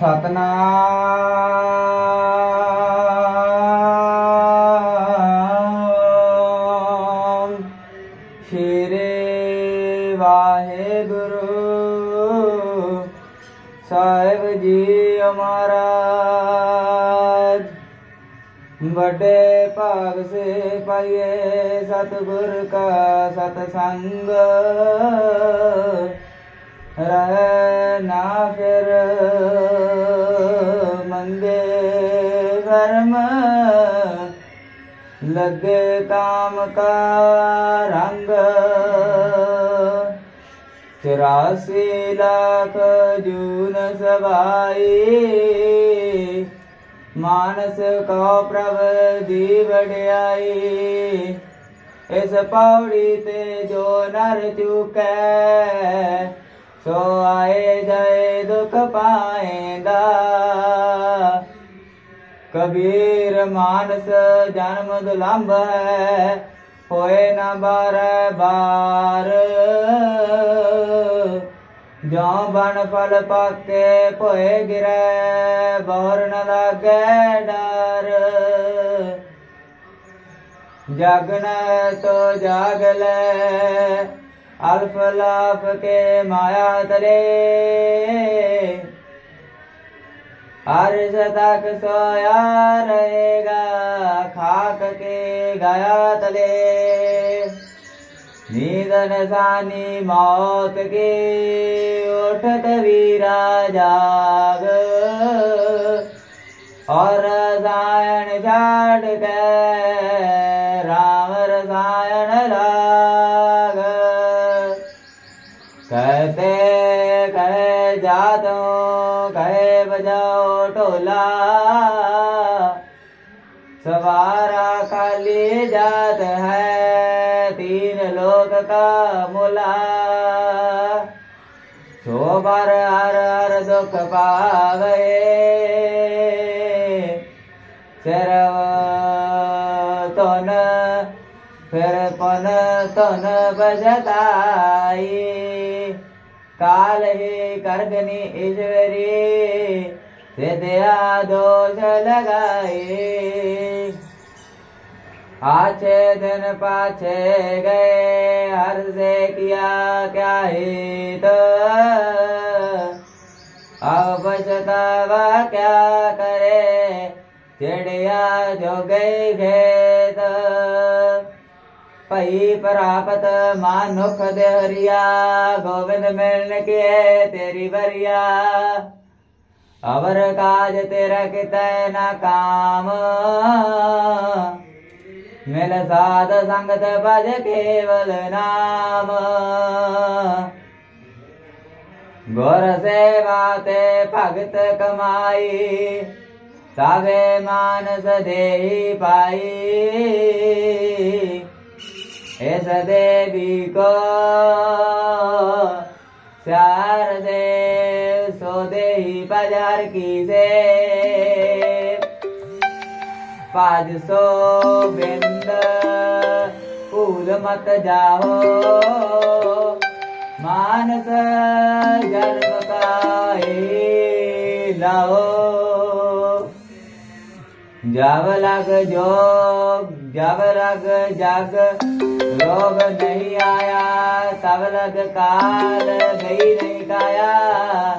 ਸਤਨਾਮ ਸ਼੍ਰੀ ਵਾਹਿਗੁਰੂ ਸਾਹਿਬ ਜੀ ਮਹਾਰਾਜ ਵੱਡੇ ਭਾਗ ਸੇ ਪਾਈਏ ਸਤਿਗੁਰ ਕਾ ਸਤ ਸੰਗ ਰਹਿ ਨਾ ਫਿਰ ਲੱਗੇ ਕਾਮ ਕਾ ਰੰਗ ਚੁਰਾਸੀ ਲੱਖ ਜੂਨ ਸਵਾਈ। ਮਾਨਸ ਕੋ ਪ੍ਰਭ ਦੀ ਵਡਿਆਈ। ਇਸ ਪੌੜੀ ਤੇ ਜੋ ਨਰ ਚੁਕੈ, ਸੋ ਆਏ ਜਾਏ ਦੁਖ ਪਾਏਂਦਾ। ਕਬੀਰ ਮਾਨਸ ਜਨਮ ਦੁਲੰਭ ਹੈ, ਹੋਏ ਨਾ ਬਾਰ ਬਾਰ। ਜੋ ਬਣ ਫਲ ਪਾਕੇ ਭੋਏ ਗਿਰੈ ਬਹਰ ਨ ਲਾਗੈ ਡਰ। ਜਗਨ ਤੋ ਜਾਗ ਲੈ, ਅਲਫ ਲਾਫ ਕੇ ਮਾਇਆ ਤਲੇ हर शतक सोया रहेगा, खाक के गया तले। निधन सानी मौत के, उठत वीरा जाग। और राजायण जाट के जातो कहे बजाओ टोला। सवारा खाली जात है, तीन लोग का मुला। सो बार हर हर दुख पावे। सिरव तन, फिर पन तन बजताई। काल ही करगनी ईश्वरी से दया दोष लगाई आछे दिन पाछे गए हर से किया क्या हित? अब पछतावा क्या करे? चिड़िया जो गई खेत पई प्राप्त मानुख देहरिया गोविंद मिलन के तेरी बरिया अवर काज तेरा कितै ना काम मिल साध संगत भज केवल नाम गुर सेवा ते भगत कमाई सावे मानस दे पाई इस देवी को चार दे सो दे बाजार की से पाँच सौ बिंद फूल मत जाओ मानस जन्म का ही लाओ जब लग जोग जब लग जग રોગ નહીં આયા સાવલગ કાલ ગઈ નહીં કાયા.